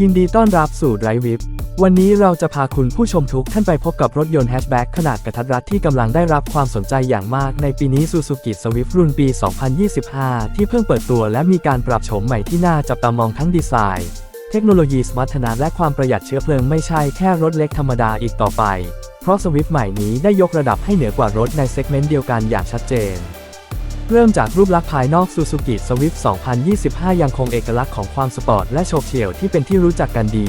ยินดีต้อนรับสู่ไรวิฟวันนี้เราจะพาคุณผู้ชมทุกท่านไปพบกับรถยนต์แฮชแบ็กขนาดกระทัดรัดที่กำลังได้รับความสนใจอย่างมากในปีนี้ Suzuki Swift รุ่นปี 2025 ที่เพิ่งเปิดตัวและมีการปรับโฉมใหม่ที่น่าจับตามองทั้งดีไซน์ เทคโนโลยีสมรรถนะและความประหยัดเชื้อเพลิงไม่ใช่แค่รถเล็กธรรมดาอีกต่อไป เพราะ Swift ใหม่นี้ได้ยกระดับให้เหนือกว่ารถในเซกเมนต์เดียวกันอย่างชัดเจน เริ่มจากรูปลักษณ์ภายนอก Suzuki Swift 2025 ยังคงเอกลักษณ์ของความสปอร์ตและโฉบเฉี่ยวที่เป็นที่รู้จักกันดี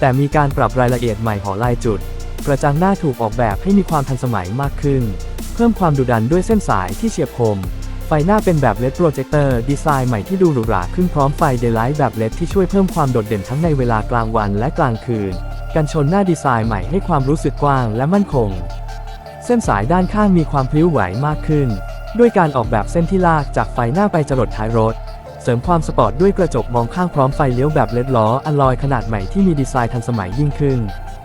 แต่มีการปรับรายละเอียดใหม่หอลายจุด กระจังหน้าถูกออกแบบให้มีความทันสมัยมากขึ้น เพิ่มความดุดันด้วยเส้นสายที่เฉียบคม ไฟหน้าเป็นแบบเลดโปรเจคเตอร์ดีไซน์ใหม่ที่ดูหรูหราขึ้นพร้อมไฟเดย์ไลท์แบบเลดที่ช่วยเพิ่มความโดดเด่นทั้งในเวลากลางวันและกลางคืน กันชนหน้าดีไซน์ใหม่ให้ความรู้สึกกว้างและมั่นคง เส้นสายด้านข้างมีความพลิ้วไหวมากขึ้น ด้วยการออกแบบเส้นที่ลากจากไฟหน้าไปจรดท้ายรถ เสริมความสปอร์ตด้วยกระจกมองข้างพร้อมไฟเลี้ยวแบบเล็ดล้ออัลลอยขนาดใหม่ที่มีดีไซน์ทันสมัยยิ่งขึ้น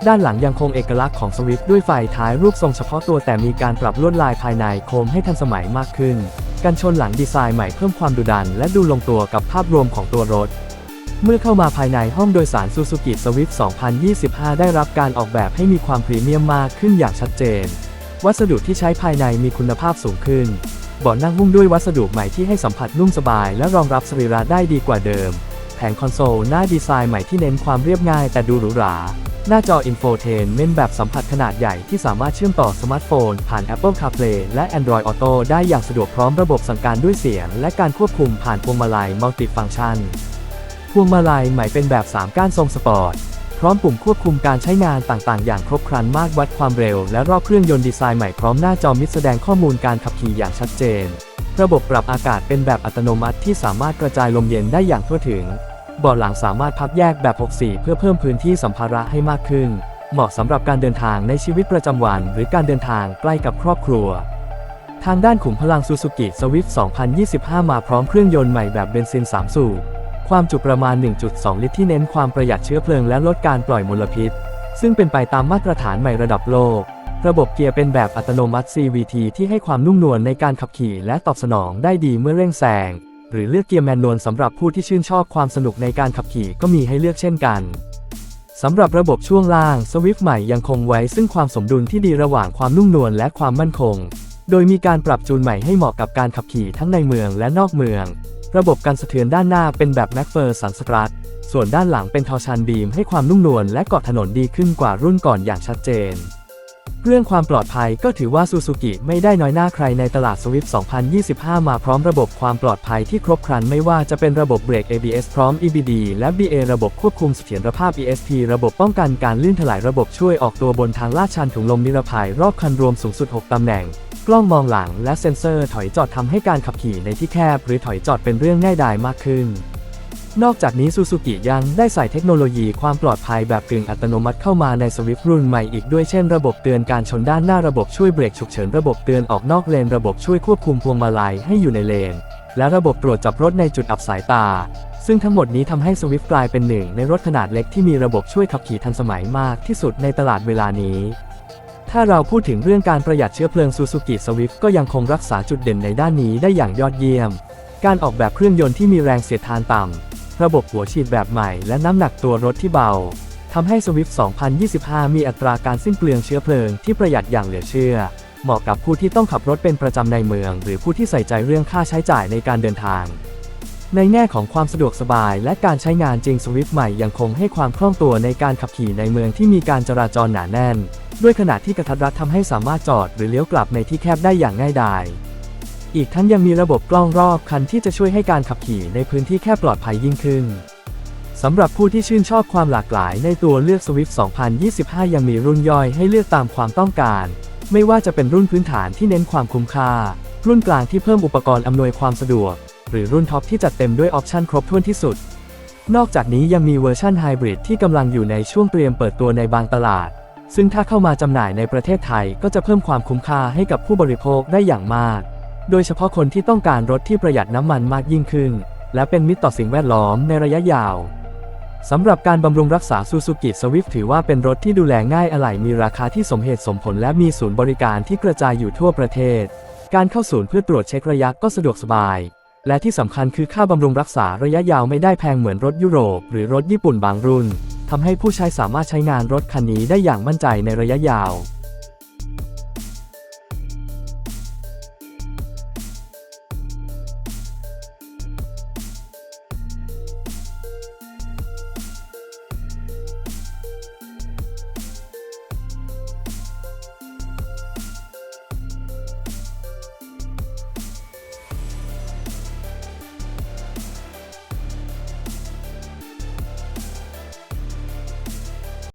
ด้านหลังยังคงเอกลักษณ์ของสวิฟด้วยไฟท้ายรูปทรงเฉพาะตัวแต่มีการปรับลวดลายภายในโคมให้ทันสมัยมากขึ้น กันชนหลังดีไซน์ใหม่เพิ่มความดุดันและดูลงตัวกับภาพรวมของตัวรถเมื่อเข้ามาภายในห้องโดยสาร Suzuki Swift 2025 ได้รับการออกแบบให้มีความพรีเมียมมากขึ้นอย่างชัดเจน วัสดุที่ใช้ภายในมีคุณภาพสูงขึ้นเบาะนั่งหุ้มด้วยวัสดุใหม่ที่ให้สัมผัสนุ่มสบาย และรองรับสรีระได้ดีกว่าเดิม แผงคอนโซลหน้าดีไซน์ใหม่ที่เน้นความเรียบง่ายแต่ดูหรูหรา หน้าจออินโฟเทนเมนแบบสัมผัสขนาดใหญ่ที่สามารถเชื่อมต่อสมาร์ทโฟน ผ่าน Apple CarPlay และ Android Auto ได้อย่างสะดวกพร้อมระบบสั่งการด้วยเสียง และการควบคุมผ่านพวงมาลัยมัลติฟัง c t ชัน พวงมาลัยใหม่เป็นแบบ 3 ก้านทรงสปอร์ต พร้อมปุ่มควบคุมการใช้งานต่างๆ อย่างครบครันมากวัดความเร็ว และรอบเครื่องยนต์ดีไซน์ใหม่พร้อมหน้าจอมิดแสดงข้อมูลการขับขี่อย่างชัดเจน ระบบปรับอากาศเป็นแบบอัตโนมัติที่สามารถกระจายลมเย็นได้อย่างทั่วถึงเบาะหลังสามารถพับแยกแบบ64เพื่อเพิ่มพื้นที่สัมภาระให้มากขึ้น เหมาะสำหรับการเดินทางในชีวิตประจำวัน หรือการเดินทางใกล้กับครอบครัว ทางด้านขุมพลัง Suzuki Swift 2025 มาพร้อมเครื่องยนต์ใหม่แบบเบนซิน 3 สูบ ความจุประมาณ 1.2 ลิตรที่เน้นความประหยัดเชื้อเพลิงและลดการปล่อยมลพิษ ซึ่งเป็นไปตามมาตรฐานใหม่ระดับโลก ระบบเกียร์เป็นแบบอัตโนมัติ CVT ที่ให้ความนุ่มนวลในการขับขี่และตอบสนองได้ดีเมื่อเร่งแซง หรือเลือกเกียร์แมนนวลสำหรับผู้ที่ชื่นชอบความสนุกในการขับขี่ก็มีให้เลือกเช่นกันสำหรับระบบช่วงล่าง Swift ใหม่ยังคงไว้ซึ่งความสมดุลที่ดีระหว่างความนุ่มนวลและความมั่นคง โดยมีการปรับจูนใหม่ให้เหมาะกับการขับขี่ทั้งในเมืองและนอกเมือง ระบบการสะเทือนด้านหน้าเป็นแบบแม็กเฟอร์สันสตรัทส่วนด้านหลังเป็นทอชันบีมให้ความนุ่มนวลและเกาะถนนดีขึ้นกว่ารุ่นก่อนอย่างชัดเจน เรื่องความปลอดภัยก็ถือว่าซูซูกิไม่ได้น้อยหน้าใครในตลาดสวิฟต์2025 มาพร้อมระบบความปลอดภัยที่ครบครันไม่ว่าจะเป็นระบบเบรก ABS พร้อม EBD และ BA ระบบควบคุมเสถียรภาพ ESP ระบบป้องกันการลื่นถลายระบบช่วยออกตัวบนทางลาดชันถุงลมนิรภัยรอบคันรวมสูงสุด 6 ตำแหน่ง กล้องมองหลังและเซ็นเซอร์ถอยจอดทำให้การขับขี่ในที่แคบ หรือถอยจอดเป็นเรื่องง่ายดายมากขึ้น นอกจากนี้ซูซูกิยังได้ใส่เทคโนโลยีความปลอดภัยแบบกึ่งอัตโนมัติเข้ามาในสวิฟรุ่นใหม่อีกด้วยเช่นระบบเตือนการชนด้านหน้าระบบช่วยเบรกฉุกเฉินระบบเตือนออกนอกเลนระบบช่วยควบคุมพวงมาลัยให้อยู่ในเลน และระบบตรวจจับรถในจุดอับสายตา ซึ่งทั้งหมดนี้ทำให้สวิฟกลายเป็นหนึ่งในรถขนาดเล็กที่มีระบบช่วยขับขี่ทันสมัยมากที่สุดในตลาดเวลานี้ ถ้าเราพูดถึงเรื่องการประหยัดเชื้อเพลิงซูซูกิสวิฟก็ยังคงรักษาจุดเด่นในด้านนี้ได้อย่างยอดเยี่ยม การออกแบบเครื่องยนต์ที่มีแรงเสียดทานต่ำ ระบบหัวฉีดแบบใหม่และน้ำหนักตัวรถที่เบาทำให้ Swift 2025 มีอัตราการสิ้นเปลืองเชื้อเพลิงที่ประหยัดอย่างเหลือเชื่อ เหมาะกับผู้ที่ต้องขับรถเป็นประจำในเมือง หรือผู้ที่ใส่ใจเรื่องค่าใช้จ่ายในการเดินทาง ในแง่ของความสะดวกสบายและการใช้งานจริง Swift ใหม่ยังคงให้ความคล่องตัวในการขับขี่ในเมืองที่มีการจราจรหนาแน่น ด้วยขนาดที่กระทัดรัดทำให้สามารถจอดหรือเลี้ยวกลับในที่แคบได้อย่างง่ายดาย อีกทั้งยังมีระบบกล้องรอบคันที่จะช่วยให้การขับขี่ในพื้นที่แคบปลอดภัยยิ่งขึ้นสำหรับผู้ที่ชื่นชอบความหลากหลายในตัวเลือก Swift 2025 ยังมีรุ่นย่อยให้เลือกตามความต้องการ ไม่ว่าจะเป็นรุ่นพื้นฐานที่เน้นความคุ้มค่า รุ่นกลางที่เพิ่มอุปกรณ์อำนวยความสะดวก หรือรุ่นท็อปที่จัดเต็มด้วยออปชันครบถ้วนที่สุด นอกจากนี้ยังมีเวอร์ชันไฮบริดที่กำลังอยู่ในช่วงเตรียมเปิดตัวในบางตลาด ซึ่งถ้าเข้ามาจำหน่ายในประเทศไทยก็จะเพิ่มความคุ้มค่าให้กับผู้บริโภคได้อย่างมาก โดยเฉพาะคนที่ต้องการรถที่ประหยัดน้ำมันมากยิ่งขึ้น และเป็นมิตรต่อสิ่งแวดล้อมในระยะยาวสำหรับการบำรุงรักษา Suzuki Swift ถือว่าเป็นรถที่ดูแลง่ายอะไหล่มีราคาที่สมเหตุสมผลและมีศูนย์บริการที่กระจายอยู่ทั่วประเทศ การเข้าศูนย์เพื่อตรวจเช็คระยะก็สะดวกสบาย และที่สำคัญคือค่าบำรุงรักษาระยะยาวไม่ได้แพงเหมือนรถยุโรป หรือรถญี่ปุ่นบางรุ่น ทำให้ผู้ใช้สามารถใช้งานรถคันนี้ได้อย่างมั่นใจในระยะยาว